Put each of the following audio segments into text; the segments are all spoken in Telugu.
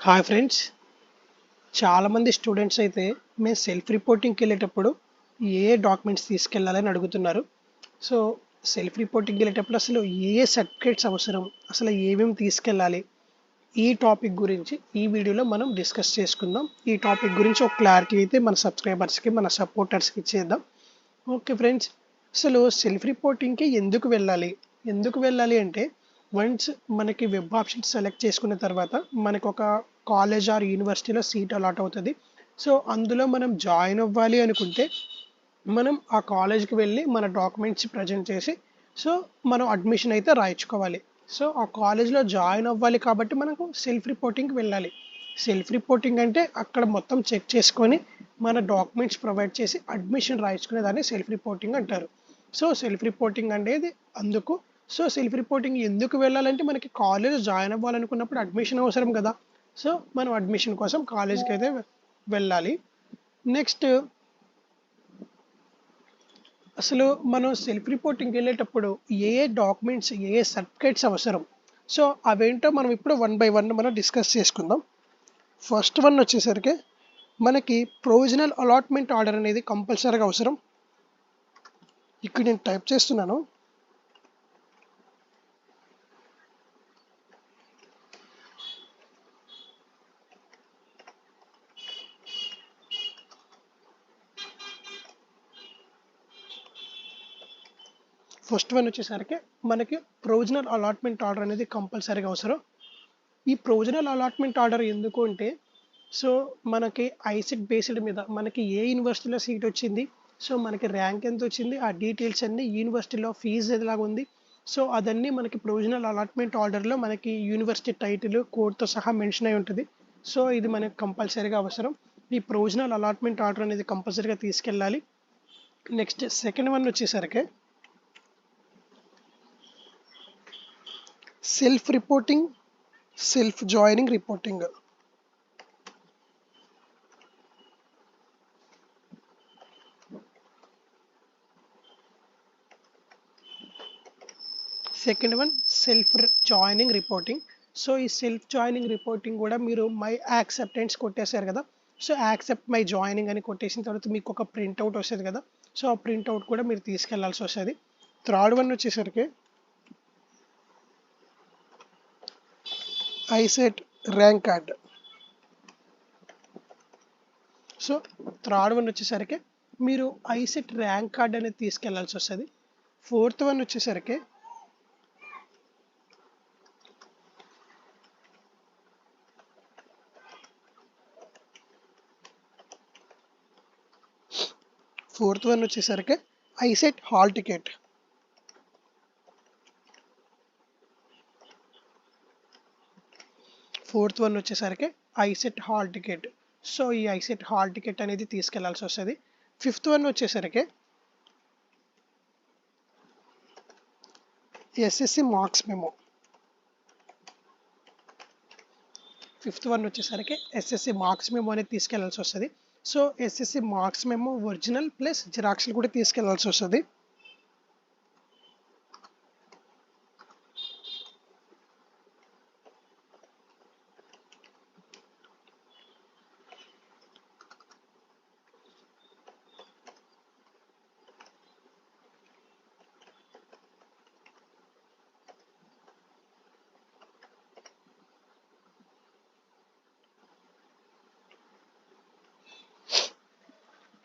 హాయ్ ఫ్రెండ్స్ చాలామంది స్టూడెంట్స్ అయితే మేము సెల్ఫ్ రిపోర్టింగ్కి వెళ్ళేటప్పుడు ఏ డాక్యుమెంట్స్ తీసుకెళ్ళాలని అడుగుతున్నారు. సో సెల్ఫ్ రిపోర్టింగ్కి వెళ్ళేటప్పుడు అసలు ఏ సర్టిఫికేట్స్ అవసరం? అసలు ఏమేమి తీసుకెళ్ళాలి? ఈ టాపిక్ గురించి ఈ వీడియోలో మనం డిస్కస్ చేసుకుందాం. ఈ టాపిక్ గురించి ఒక క్లారిటీ అయితే మన సబ్స్క్రైబర్స్కి మన సపోర్టర్స్కి ఇచ్చేద్దాం. ఓకే ఫ్రెండ్స్ అసలు సెల్ఫ్ రిపోర్టింగ్కి ఎందుకు వెళ్ళాలి? ఎందుకు వెళ్ళాలి అంటే వన్స్ మనకి వెబ్ ఆప్షన్ సెలెక్ట్ చేసుకున్న తర్వాత మనకు ఒక కాలేజ్ ఆర్ యూనివర్సిటీలో సీట్ అలాట్ అవుతుంది. సో అందులో మనం జాయిన్ అవ్వాలి అనుకుంటే మనం ఆ కాలేజ్కి వెళ్ళి మన డాక్యుమెంట్స్ ప్రజెంట్ చేసి సో మనం అడ్మిషన్ అయితే రాయించుకోవాలి. సో ఆ కాలేజ్లో జాయిన్ అవ్వాలి కాబట్టి మనకు సెల్ఫ్ రిపోర్టింగ్కి వెళ్ళాలి. సెల్ఫ్ రిపోర్టింగ్ అంటే అక్కడ మొత్తం చెక్ చేసుకొని మన డాక్యుమెంట్స్ ప్రొవైడ్ చేసి అడ్మిషన్ రాయించుకునే దాన్ని సెల్ఫ్ రిపోర్టింగ్ అంటారు. సో సెల్ఫ్ రిపోర్టింగ్ అనేది అందుకు సో సెల్ఫ్ రిపోర్టింగ్ ఎందుకు వెళ్ళాలంటే మనకి కాలేజ్ జాయిన్ అవ్వాలనుకున్నప్పుడు అడ్మిషన్ అవసరం కదా. సో మనం అడ్మిషన్ కోసం కాలేజ్కి అయితే వెళ్ళాలి. నెక్స్ట్ అసలు మనం సెల్ఫ్ రిపోర్టింగ్కి వెళ్ళేటప్పుడు ఏ ఏ డాక్యుమెంట్స్ ఏ ఏ సర్టిఫికేట్స్ అవసరం? సో అవేంటో మనం ఇప్పుడు వన్ బై వన్ మనం డిస్కస్ చేసుకుందాం. ఫస్ట్ వన్ వచ్చేసరికి మనకి ప్రొవిజనల్ అలాట్మెంట్ ఆర్డర్ అనేది కంపల్సరీగా అవసరం. ఇక్కడ నేను టైప్ చేస్తున్నాను. ఫస్ట్ వన్ వచ్చేసరికి మనకి ప్రొవిజనల్ అలాట్మెంట్ ఆర్డర్ అనేది కంపల్సరీగా అవసరం. ఈ ప్రొవిజనల్ అలాట్మెంట్ ఆర్డర్ ఎందుకు అంటే సో మనకి ఐసెట్ బేస్డ్ మీద మనకి ఏ యూనివర్సిటీలో సీట్ వచ్చింది సో మనకి ర్యాంక్ ఎంత వచ్చింది ఆ డీటెయిల్స్ అన్ని యూనివర్సిటీలో ఫీజు ఎలాగ ఉంది. సో అదన్నీ మనకి ప్రొవిజనల్ అలాట్మెంట్ ఆర్డర్లో మనకి యూనివర్సిటీ టైటిల్ కోడ్తో సహా మెన్షన్ అయి ఉంటుంది. సో ఇది మనకు కంపల్సరీగా అవసరం. ఈ ప్రొవిజనల్ అలాట్మెంట్ ఆర్డర్ అనేది కంపల్సరీగా తీసుకెళ్ళాలి. నెక్స్ట్ సెకండ్ వన్ వచ్చేసరికి self reporting self joining reporting second one self joining reporting so ఈ సెల్ఫ్ జాయినింగ్ రిపోర్టింగ్ కూడా మీరు మై యాక్సెప్టెన్స్ కొట్టేశారు కదా. సో యాక్సెప్ట్ మై జాయినింగ్ అని కొట్టేసిన తర్వాత మీకు ఒక ప్రింట్అవుట్ వస్తుంది కదా. సో ఆ ప్రింట్అవుట్ కూడా మీరు తీసుకెళ్ళాల్సి వస్తుంది. థర్డ్ వన్ వచ్చేసరికి ICET rank card. So third one వచ్చేసరికి మీరు ఐసెట్ ర్యాంక్ కార్డ్ అనేది తీసుకెళ్ళాల్సి వస్తుంది. ఫోర్త్ వన్ వచ్చేసరికి ఫోర్త్ వన్ వచ్చేసరికి ICET hall ticket. Fourth one వచ్చేసరికి ఐసెట్ హాల్ టికెట్. సో ఈ ఐసెట్ హాల్ టికెట్ అనేది తీసుకెళ్ళాల్సి వస్తుంది. ఫిఫ్త్ వన్ వచ్చేసరికి SSC marks memo. Fifth one వచ్చేసరికి ఎస్ఎస్సి మార్క్స్ మెమో అనేది తీసుకెళ్ళాల్సి వస్తుంది. So SSC marks memo original plus జిరాక్స్లు కూడా తీసుకెళ్ళాల్సి వస్తుంది.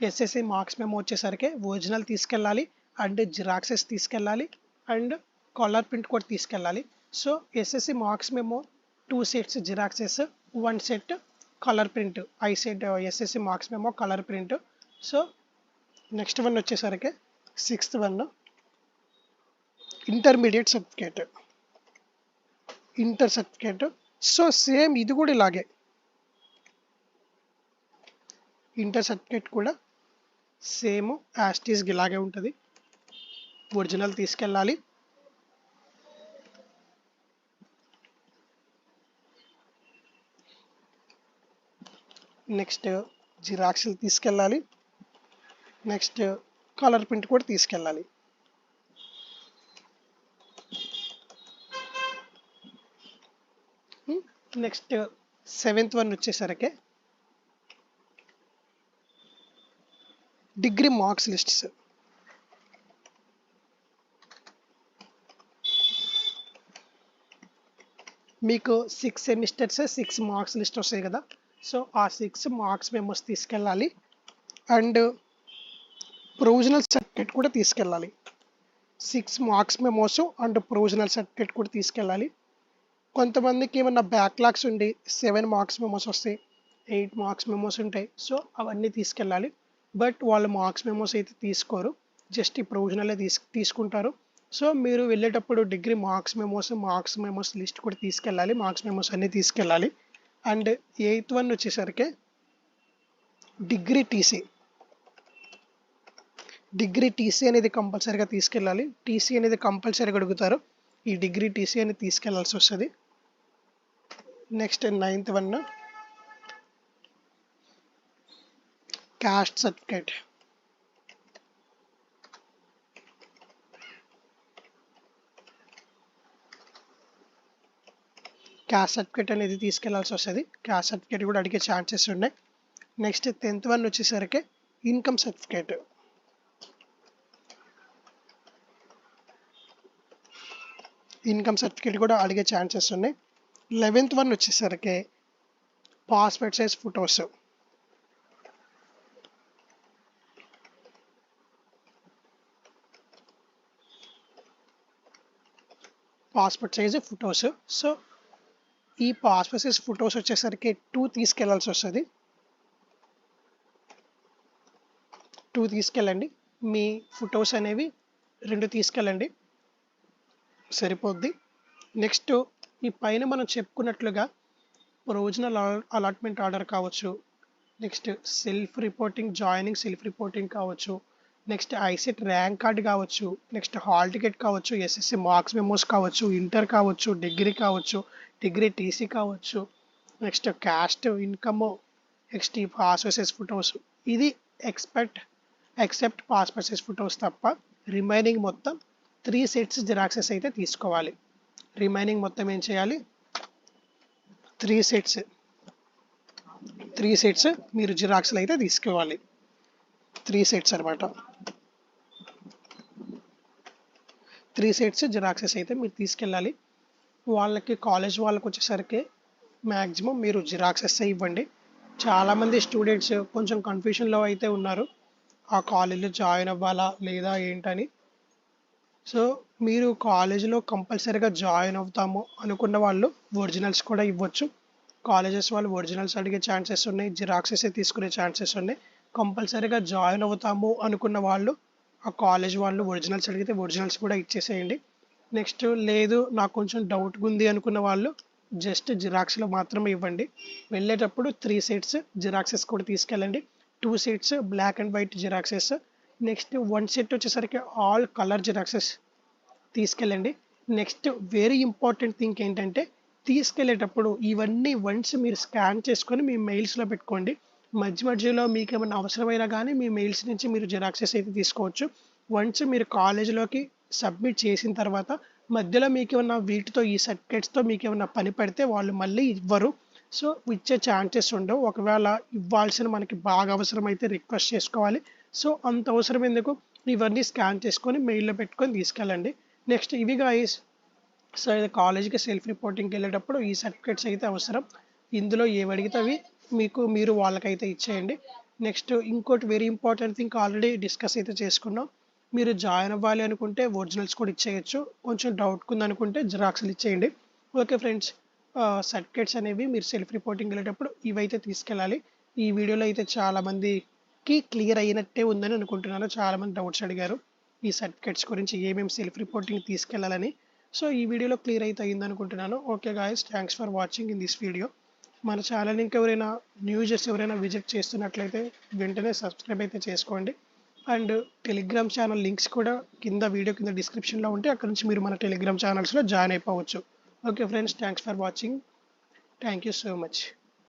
ఎస్ఎస్సి మార్క్స్ మేము వచ్చేసరికి ఒరిజినల్ తీసుకెళ్ళాలి అండ్ జిరాక్సెస్ తీసుకెళ్ళాలి అండ్ కాలర్ ప్రింట్ కూడా తీసుకెళ్ళాలి. సో ఎస్ఎస్సి మార్క్స్ మేము two sets xeroxes one set colour print I set SSC marks మేము colour print so next one వచ్చేసరికి sixth one intermediate certificate inter certificate so same ఇది కూడా ఇలాగే. ఇంటర్ సర్టిఫికేట్ కూడా సేమ్ యాస్టీస్కి ఇలాగే ఉంటుంది. ఒరిజినల్ తీసుకెళ్ళాలి. నెక్స్ట్ జిరాక్స్లు తీసుకెళ్ళాలి. నెక్స్ట్ కలర్ ప్రింట్ కూడా తీసుకెళ్ళాలి. నెక్స్ట్ సెవెంత్ వన్ వచ్చేసరికి డిగ్రీ మార్క్స్ లిస్ట్స్ మీకు six semesters six marks list వస్తాయి కదా. సో ఆ సిక్స్ మార్క్స్ మెమోస్ తీసుకెళ్ళాలి. అండ్ ప్రొవిజనల్ సర్టిఫికేట్ కూడా తీసుకెళ్ళాలి. Six marks memos and provisional certificate కూడా తీసుకెళ్ళాలి. కొంతమందికి ఏమన్నా బ్యాక్లాగ్స్ ఉండి సెవెన్ మార్క్స్ మెమోస్ వస్తాయి ఎయిట్ మార్క్స్ మెమోస్ ఉంటాయి. సో అవన్నీ తీసుకెళ్ళాలి. బట్ వాళ్ళు మార్క్స్ మెమోస్ అయితే తీసుకోరు. జస్ట్ ఈ ప్రొవిజనలే తీసు తీసుకుంటారు. సో మీరు వెళ్ళేటప్పుడు degree marks memos marks memos list కూడా తీసుకెళ్ళాలి. మార్క్స్ మెమోస్ అన్నీ తీసుకెళ్ళాలి. అండ్ ఎయిత్ వన్ వచ్చేసరికి డిగ్రీ టీసీ. డిగ్రీ టీసీ అనేది కంపల్సరీగా తీసుకెళ్ళాలి. టీసీ అనేది కంపల్సరీగా అడుగుతారు. ఈ డిగ్రీ టీసీ అనేది తీసుకెళ్ళాల్సి వస్తుంది. Next ninth one caste certificate caste certificate అనేది తీసుకెళ్ళాల్సి వస్తుంది. క్యాస్ట్ సర్టిఫికేట్ కూడా అడిగే ఛాన్సెస్ ఉన్నాయి. నెక్స్ట్ టెన్త్ వన్ వచ్చేసరికి ఇన్కమ్ సర్టిఫికేట్ ఇన్కమ్ సర్టిఫికేట్ కూడా అడిగే ఛాన్సెస్ ఉన్నాయి. లెవెన్త్ వన్ వచ్చేసరికి passport size photos passport size photos. So ఈ పాస్పోర్ట్ సైజ్ ఫొటోస్ వచ్చేసరికి టూ తీసుకెళ్ళాల్సి వస్తుంది. టూ తీసుకెళ్ళండి. మీ ఫొటోస్ అనేవి రెండు తీసుకెళ్ళండి. సరిపోద్ది. నెక్స్ట్ ఈ పైన మనం చెప్పుకున్నట్లుగా ప్రొవిజనల్ అలాట్మెంట్ ఆర్డర్ కావచ్చు. Next self reporting joining self reporting కావచ్చు. నెక్స్ట్ ఐసెట్ ర్యాంక్ కార్డ్ కావచ్చు నెక్స్ట్ హాల్ టికెట్ కావచ్చు ఎస్ఎస్సి మార్క్స్ మెమోస్ కావచ్చు ఇంటర్ కావచ్చు డిగ్రీ కావచ్చు డిగ్రీ టీసీ కావచ్చు నెక్స్ట్ క్యాస్ట్ ఇన్కమ్ నెక్స్ట్ ఈ పాస్పోర్ట్ ఫోటోస్ ఫొటోస్. ఇది ఎక్స్పెక్ట్ ఎక్సెప్ట్ పాస్పోర్ట్ సైజ్ తప్ప రిమైనింగ్ మొత్తం త్రీ సెట్స్ జిరాక్సెస్ అయితే తీసుకోవాలి. రిమైనింగ్ మొత్తం ఏం చేయాలి? త్రీ సెట్స్ త్రీ సెట్స్ మీరు జిరాక్స్లు అయితే తీసుకోవాలి. త్రీ సెట్స్ అనమాట త్రీ సెట్స్ జిరాక్సెస్ అయితే మీరు తీసుకెళ్ళాలి. వాళ్ళకి కాలేజ్ వాళ్ళకి వచ్చేసరికి మ్యాక్సిమం మీరు జిరాక్సెస్ ఇవ్వండి. చాలామంది స్టూడెంట్స్ కొంచెం కన్ఫ్యూషన్లో అయితే ఉన్నారు. ఆ కాలేజీలో జాయిన్ అవ్వాలా లేదా ఏంటని. సో మీరు కాలేజీలో కంపల్సరీగా జాయిన్ అవుతాము అనుకున్న వాళ్ళు ఒరిజినల్స్ కూడా ఇవ్వచ్చు. కాలేజెస్ వాళ్ళు ఒరిజినల్స్ అడిగే ఛాన్సెస్ ఉన్నాయి జిరాక్సెస్ తీసుకునే ఛాన్సెస్ ఉన్నాయి. కంపల్సరీగా జాయిన్ అవుతాము అనుకున్న వాళ్ళు ఆ కాలేజ్ వాళ్ళు ఒరిజినల్స్ అడిగితే ఒరిజినల్స్ కూడా ఇచ్చేసేయండి. నెక్స్ట్ లేదు నాకు కొంచెం డౌట్గా ఉంది అనుకున్న వాళ్ళు జస్ట్ జిరాక్స్లో మాత్రమే ఇవ్వండి. వెళ్ళేటప్పుడు త్రీ సెట్స్ జిరాక్సెస్ కూడా తీసుకెళ్ళండి. Two sets black and white xeroxes. Next one set వచ్చేసరికి ఆల్ కలర్ జిరాక్సెస్ తీసుకెళ్ళండి. నెక్స్ట్ వెరీ ఇంపార్టెంట్ థింగ్ ఏంటంటే తీసుకెళ్ళేటప్పుడు ఇవన్నీ వన్స్ మీరు స్కాన్ చేసుకొని మీ మెయిల్స్లో పెట్టుకోండి. మధ్య మధ్యలో మీకు ఏమైనా అవసరమైనా కానీ మీ మెయిల్స్ నుంచి మీరు జెరాక్సెస్ అయితే తీసుకోవచ్చు. వన్స్ మీరు కాలేజీలోకి సబ్మిట్ చేసిన తర్వాత మధ్యలో మీకు ఏమన్నా వీటితో ఈ సర్టిఫికేట్స్తో మీకు ఏమైనా పని పడితే వాళ్ళు మళ్ళీ ఇవ్వరు. సో ఇచ్చే ఛాన్సెస్ ఉండవు. ఒకవేళ ఇవ్వాల్సిన మనకి బాగా అవసరమైతే రిక్వెస్ట్ చేసుకోవాలి. సో అంత అవసరం ఎందుకు? ఇవన్నీ స్కాన్ చేసుకొని మెయిల్లో పెట్టుకొని తీసుకెళ్ళండి. నెక్స్ట్ ఇవి గాయస్ సో కాలేజీకి సెల్ఫ్ రిపోర్టింగ్కి వెళ్ళేటప్పుడు ఈ సర్టిఫికేట్స్ అయితే అవసరం. ఇందులో ఏవి అడిగితే అవి మీకు మీరు వాళ్ళకైతే ఇచ్చేయండి. నెక్స్ట్ ఇంకోటి very important thing already discuss అయితే చేసుకున్నాం. మీరు జాయిన్ అవ్వాలి అనుకుంటే ఒరిజినల్స్ కూడా ఇచ్చేయచ్చు. కొంచెం డౌట్ ఉందనుకుంటే జిరాక్స్లు ఇచ్చేయండి. ఓకే ఫ్రెండ్స్ సర్టిఫికేట్స్ అనేవి మీరు సెల్ఫ్ రిపోర్టింగ్ వెళ్ళేటప్పుడు ఇవైతే తీసుకెళ్ళాలి. ఈ వీడియోలో అయితే చాలామందికి క్లియర్ అయినట్టే ఉందని అనుకుంటున్నాను. చాలామంది డౌట్స్ అడిగారు. ఈ సర్టిఫికేట్స్ గురించి ఏమేమి సెల్ఫ్ రిపోర్టింగ్ తీసుకెళ్ళాలని. సో ఈ వీడియోలో క్లియర్ అయితే అయింది అనుకుంటున్నాను. Okay guys thanks for watching in this video మన ఛానల్ ఇంకెవరైనా న్యూజెస్ ఎవరైనా విజిట్ చేస్తున్నట్లయితే వెంటనే సబ్స్క్రైబ్ అయితే చేసుకోండి. అండ్ టెలిగ్రామ్ ఛానల్ లింక్స్ కూడా కింద వీడియో కింద డిస్క్రిప్షన్లో ఉంటే అక్కడ నుంచి మీరు మన టెలిగ్రామ్ ఛానల్స్లో జాయిన్ అయిపోవచ్చు. Okay friends thanks for watching thank you so much